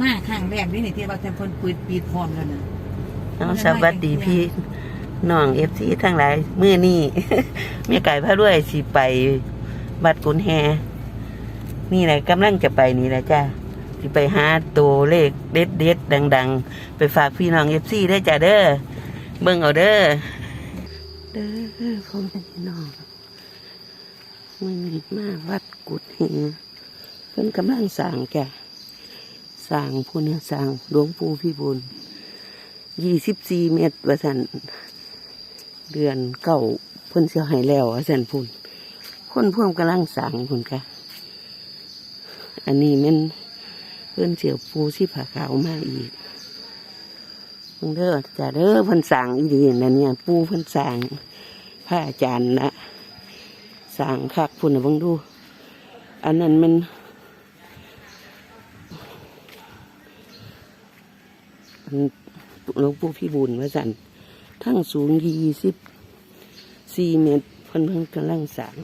มาครั้งแรกนี่นี่ที่ว่าแต่คนปิดปิดพร้อมแล้วนะเอาสวัสดีพี่น้องเอฟซีทั้งหลายมื้อนี้แม่ไก่พระรวยสิไปบัดกุนแฮนี่แหละกำลังจะไปนี่แหละจ้าสิไปหาตัวเลขเด็ดเด็ดๆดัง ๆ ไปฝากพี่น้องเอฟซีได้อจ้าเด้อเบิ่งเอาเด้อเด้อพ่อแม่พี่น้องมื้อนี้มาวัดกุดแฮเพิ่นกำลังสร้างจ้ะ สร้างผู้เนี่ยสร้างหลวงปู่พี่บุญยี่สิบสี่เมตรว่าสันเดือนเก่าเพิ่นเสียให้แล้วว่าสันพุ่นคนพ่วงกำลังสั่งพุ่นค่ะ อันนี้มันเพิ่นเสียวปูที่ผ่าขาวมาอีกเพิ่งเด้อจ่าเด้อเพิ่นสั่งอีดีนะเนี่ย ปูเพิ่นสั่งผ้าจารย์นะสั่งคักพุ่นนะเบิ่งดู อันนั้นมัน หลวงปู่พี่บุญว่าสันทั้งสูงยี่สิบสี่เมตรพิ่นเพิ่นกำลังสาง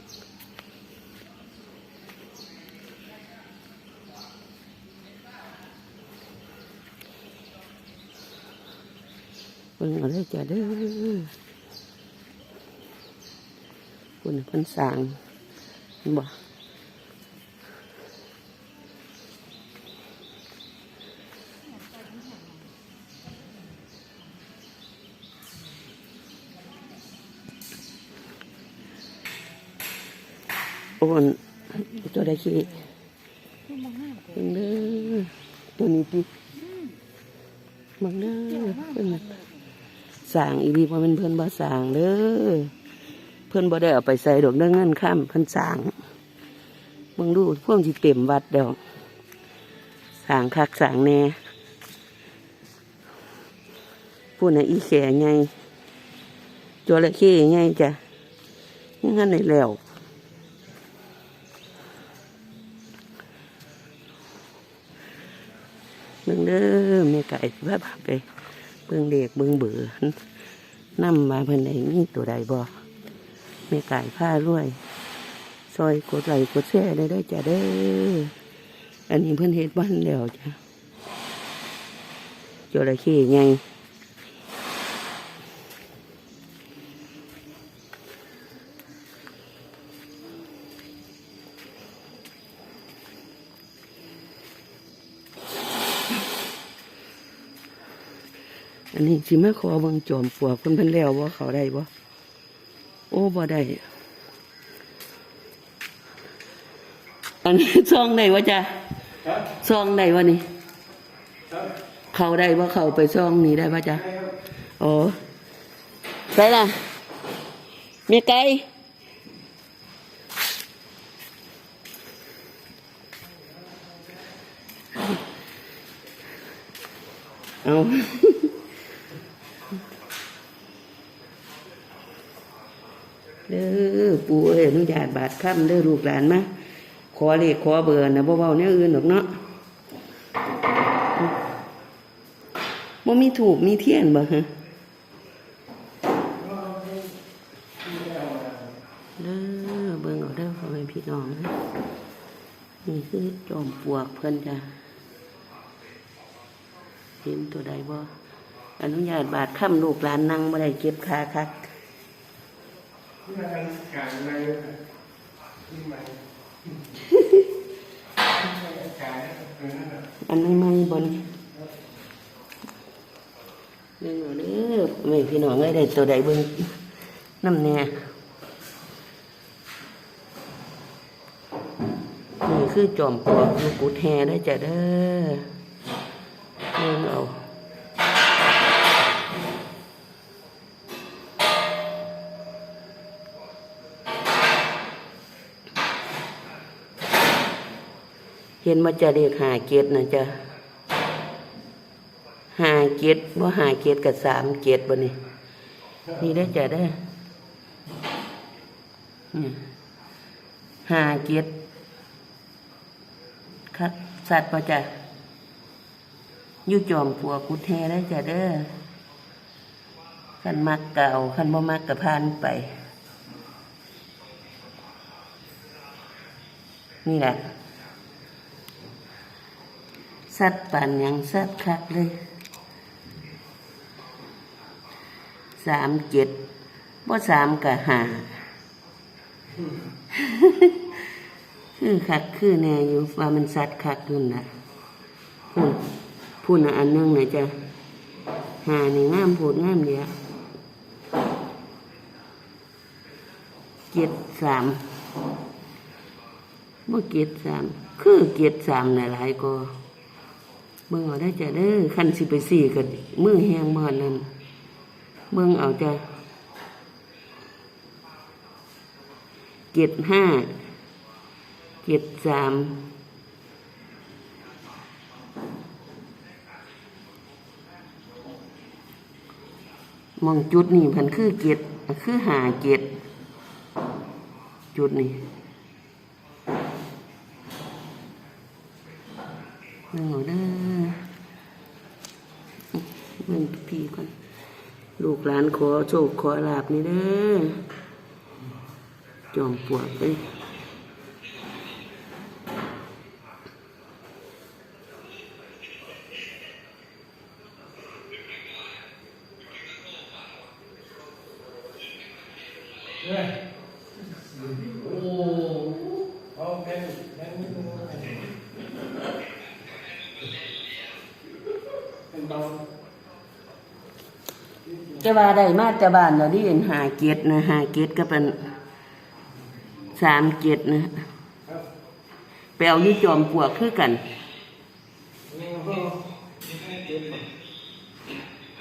เพิ่นอาได้จะเด้อคุณพิ่นสางเห็น บ่โอนตัวใดขี้เบิ่งเด้อตัวนี้ติเบิ่งเด้อเพิ่นสร้างอีดีเพราะมันเพิ่นบ่สร้างเด้อเพิ่นบ่ได้เอาไปใส่ดอกเด้อเงินค้ำเพิ่นสร้างเบิ่งดูพวกสิเต็มวัดแล้วสางคักสางแน่พูดนะอีแข่ไงจระเข้ไงจ้ะยังงั้นได้แล้ว เบิ่งเด้อแม่ไก่ว่าพาไปเบิ่งเด็กเบิ่งเบื่อนำมาเพิ่นได้มีตัวใดบ่แม่ไก่ผ้ารวย ซอยกดไหลกดแช่ได้ได้จ้ะเด้ออันนี้เพิ่นเฮ็ดบ้านแล้วจ้ะจระเข้ไง นนี้สิมาขอเบิ่งจอมปลวกเพิ่นเพิ่นแล้วบ่เขาได้บ่โอ้บ่ได้อันนี้ซองได้วะจ้ะซองได้วะนี่เขาได้ว่าเขาไปซองนี้ได้ปะจ๊ะโอ้ไปล่ะมีไก่เอา เด้อปู่เอ้ยอนุญาตบาดค่ำเด้อลูกหลานมาขอเลขขอเบอร์นะบ่เว้าเนี่ยอื่นหรอกเนาะบ่มีถูกมีเทียนบ่ฮะเด้อเบิ่งเอาเด้อพ่อแม่พี่น้องนะนี่คือจอมปวกเพิ่นจ้ะเห็นตัวใดบ่อนุญาตบาดค่ำลูกหลานนั่งบ่ได้เก็บขาคัก อันนี้ไม่บนเบิ่งเอาเด้อไม่พี่น้องเอ้ยได้ตัวใดเบิ่งน้ำแน่นี่คือจอมปลวกอยู่กุดแฮได้จ้ะเด้อเบิ่งเอา เห็นมาจะเรียกหาเกียรตินะจ๊ะหาเกียรติว่าหาเกียรติกับสามเกียรติบ่นี่นี่ได้จ้ะได้นี่หาเกียรติครับสัตว์ป่ะจ้ะยู่จอมปัวกุดแฮได้จ้ะเด้อขันมักเก่าขันบ่มักกะพานไป นี่แหละ สัตว์ป่านหยังสัตว์คักเลยสามเจ็ดบ่สามกะหาคือคักคือแน่อยู่ว่ามันสัตว์คักอยู่น่ะพูดพูดนะอันหนึงนะจ๊ะหานี่งามโพูดงามเดียวเจ็ดสามบ่เจ็ดสามคือเจ็ดสามน่ะหลายก็ เบิ่งเอาได้จะเด้อคันสิไปสี่ก็มือแห้งบ่นั่นเบิ่งเอาจะเจ็ดห้าเจ็ดสามมองจุดนี่พันคือเจ็ดคือหาเจ็ดจุดนี่เบิ่งเอาเด้อเบิ่งพี่ก่อน ลูกหลานขอโชคขอลาบนี่เด้อจอมปวดเล จะว่าได้มาแต่บ้านเราดิเห็นหาเกตนะหาเกตก็เป็นสามเกตนะไปเอายี่จอมปวกคือกัน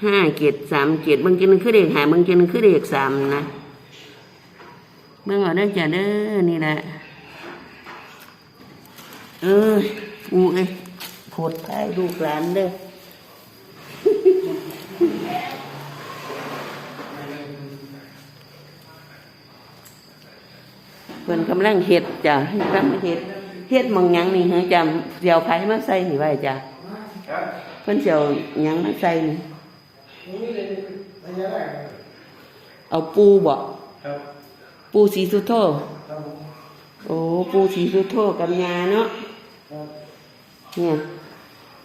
ห้าเกตสามเกตบางทีนึงคือเด็กหายบางทีนึงคือเด็กสามนะเบิ่งเอาได้อจ้ะเด้อนี่แหละเออกูเอ้ยโพดท้ายลูกหลานเด้อ พิ่นกำลังเฮ็ดจ้ะกำลังเฮ็ดเฮ็ดหมองหยังนี่ฮะจ้ะเดี๋ยวไผมาใส่นี่ไว้จ้ะเพิ่นสิเอาหยังมาใส่นี่เอาปูบ่ครับปูสีสุโธครับผมโอ้ปูสีสุโธกับยาเนาะครับเนี่ย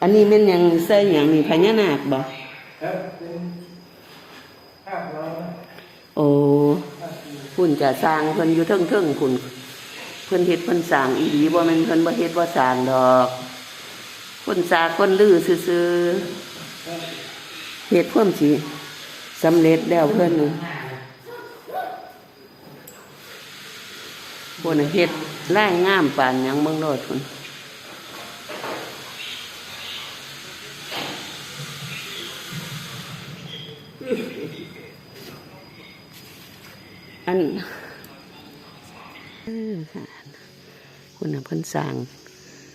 อันนี้แม่นหยังใส่หยังนี่พญานาคบ่ครับเป็นภาพเรานะโอ้ภาพที่ คุณจะสร้างเพิ่นอยู่เทิงๆคุณเพิ่นเฮ็ดเพิ่นสร้างอีหลีบ่แม่นเพิ่นบ่เฮ็ดบ่าสร้างดอกคนสาคนลือซื่อเฮ็ดความสิสำเร็จแล้วเพิ่นนี่คนเฮ็ดร่ายงามปานหยังเบิ่งโลดพุ่นอ นเออค่ะคนน่ะเพิ่นสาง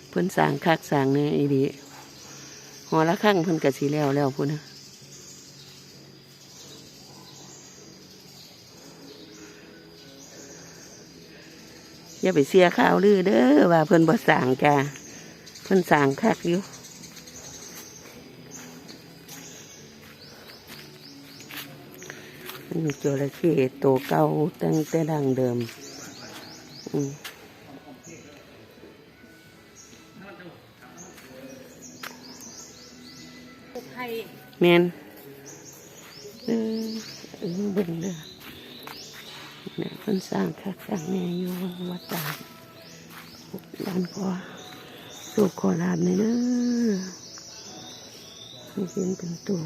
เพิ่นสางคักสางแน่อีหลีหอละครั้งเพิ่นก็สิแล้วแล้วพุ่นนะอย่าไปเสียข่าวลือเด้อว่าเพิ่นบ่สางจ้าเพิ่นสางคักอยู่ อันนี้จระเข้โตวเก่าตั้งแต่ดังเดิม อืมไทยแมนเออเออบิ่งเด้อเนี่ยเพิ่นสร้างคักสร้างแม่อยู่วัดตาด้านขอสูกขอลาบในอยเด้อเห็นเป็นตัว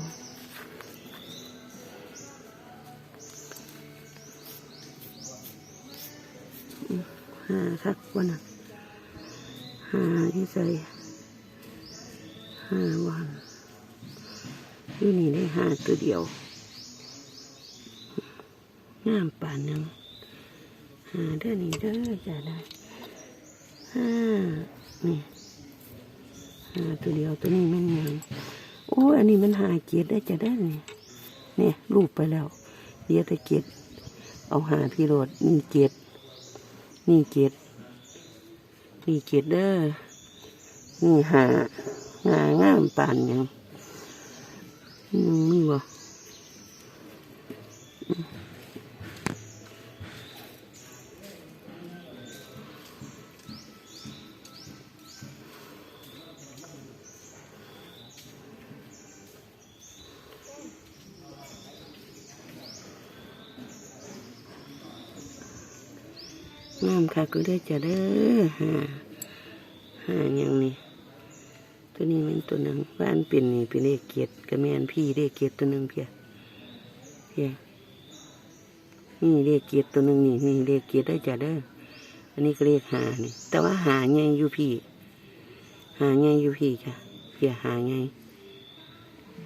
หาคักวันหาที่ใส่ห้าวันอยู่นี่ได้ห้าตัวเดียวงามป่านยังหาเด้อนี่เด้อจะได้ห้านี่ห้าตัวเดียวตัวนี้มันยังโอ้อันนี้มันหาเกียรได้จะได้นี่เนี่ยรูปไปแล้วเดี๋ยวต่เกียรเอาหาที่โรดนี่เกียร นี่เกียรนี่เกียรเด้อนี่หางางามป่านยังอืมมีวะ งามค่ะก็ได้จะเด้อหาหาอย่างนี้ตัวนี้มันตัวหนึ่งบ้านเป็นนี่เป็นเลขเกียรติกระแมนพี่เลขเกียรติตัวหนึ่งเพียเพียนี่เลขเกียรติตัวหนึ่งนี่นี่เลขเกียรติได้อจะเด้ออันนี้ก็เลขหานี่แต่ว่าหาไงอยู่พี่ หาไงอยู่พี่จ้ะเพียหาไง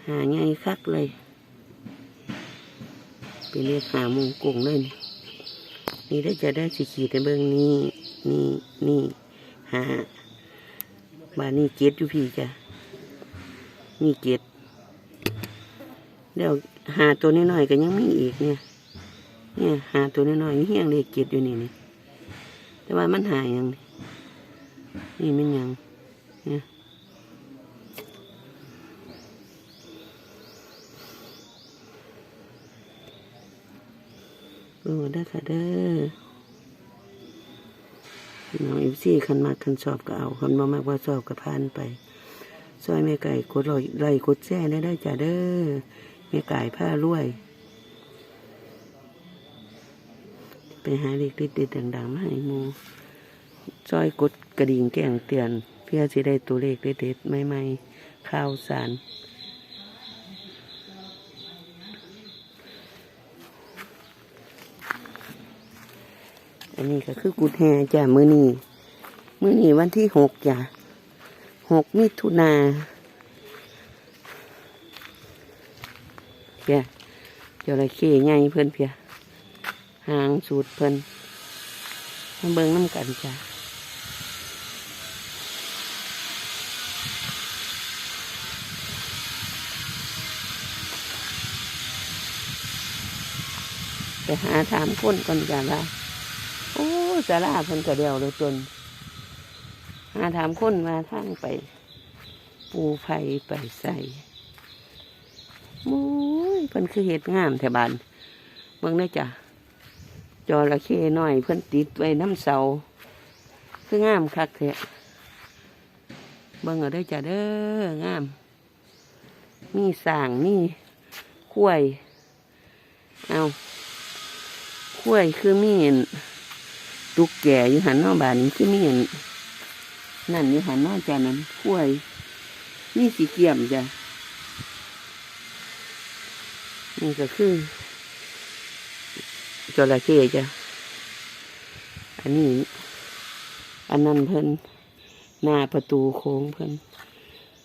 หาไงคักเลยเป็นเลขหามงกุงเลยนี่ นี่ได้จะได้สิขีดในเบื้องนี้ นี่นี่หาบานนี่เจ็ดอยู่พี่จ้ะนี่เจ็ดเดี๋ยวหาตัวน้อยๆก็ยังไมีอีกเนี่ย เนี่ยหาตัวน้อยๆเฮี้ยงเลขเจ็ดอยู่นี่นี่แต่ว่ามันหายยังนี่นี่มันยังเนี่ย โอ้ได้อค่ะเด้อน้องเอฟซีคันมากคันชอบก็เอาคันบ่มากว่าชอบก็ผ่านไปซอยแม่ไก่กดลค์ไลค์กดแชร์ได้ได้จ้ะเด้อแม่ไก่ผ้ารวย ไปหาเล็กเด็ดๆดังๆมาให้มูซอยกดกระดิ่งแจ้งเตือน เพื่อจะได้ตัวเลขเด็ดๆใหม่ๆข่าวสาร อันนี้ก็คือกุดแฮจ้ะมือนี้มือนี้วันที่หกจ้ะหกมิถุนาเพียจระเข้ใหญ่เพิ่อนเพียหางสูตรเพิ่อนมาเบิ่งน้ำกันจ้ะไปหาถามคนก่อนจ้ะว่า สาราเพิ่นกระเดียวเลยตนหาถามคนมาทางไป ปูไผ่ไปใส่มุ้ยเพิ่นคือเห็ดงามแถวบ้านเบิ่งได้จ้ะจอระเข้น้อยเพิ่นติดไว้น้ำเสา คืองามคักแท้เบิ่งเอาได้จ้ะเด้องาม มีสางมีข้วย เอาข้วยคือมีน ตุกแก่อยู่หันนอบานนี้คือมีอันนั่นอยู่หันนอจานั้นข้วยนี่สีเกียมจ้ะนี่ก็คือจระเข้จ้ะอันนี้ อันนั้นเพิ่นหน้าประตูโค้งเพิ่น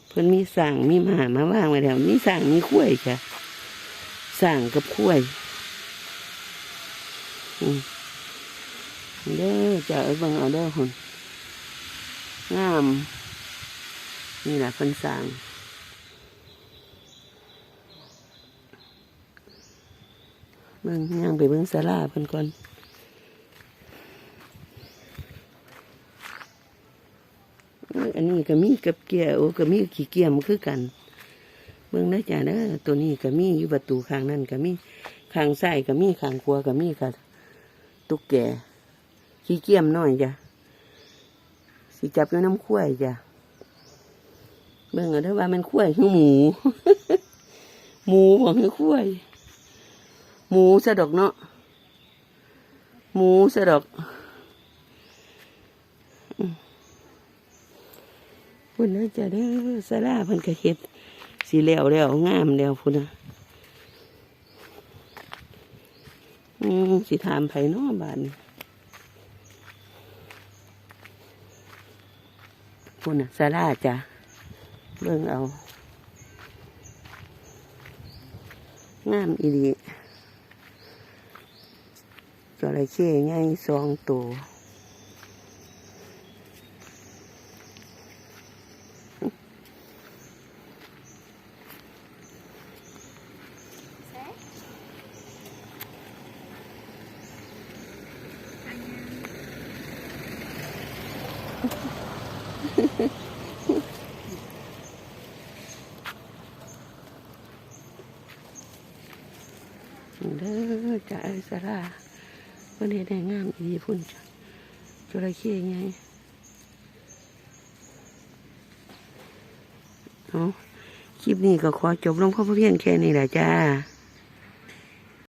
เพิ่นมีสั่งมีหมามาว่างไว้แล้วมีสั่งมีข้วยจ้ะสั่งกับข้วย อืม เด้อจะเอ้ยเบังเอาเด้อคนงาม นี่แหละเฟินสร้างเบิ่งย่างไปเบิ่งศาลาเพิ่นก่อนอันนี้ก็มีกับเกียโอ้ก็มีขี้เกียมคือกัน เบิ่งได้อจ้ะเด้อตัวนี้ก็มีอยู่ประตูข้างนั่นก็มีข้างซ้ายก็มีข้างขวาก็มีค่ะตุ๊กแก ขี้เกียมหน่อยจ้ะสิจับอยู่น้ำขั้วจ้ะเบิ่งเอาเด้อว่ามันขั้วยคือหมู หมูบอกคือข้วหมูสะดอกเนาะหมูสะดอกพุ่นนะจ้ะเด้อสาราพิ่นก็เฮ็ดสีแล้วแล้วงามแล้วพุ่นนะอืมสิถามไผเนาะบานี้ พุ่นน่ะสาราจ้ะเบิ่งเอา งามอีดีจระเข้ใหญ่สองตัว เด้อจ้ะไอ้สาราเพิ่นเฮ็ดได้งามอีพุ่นจ้ะจระเข้ใหญ่เอาคลิปนี้ก็ขอจบลงเพราะเพียงแค่นี้แหละจ้า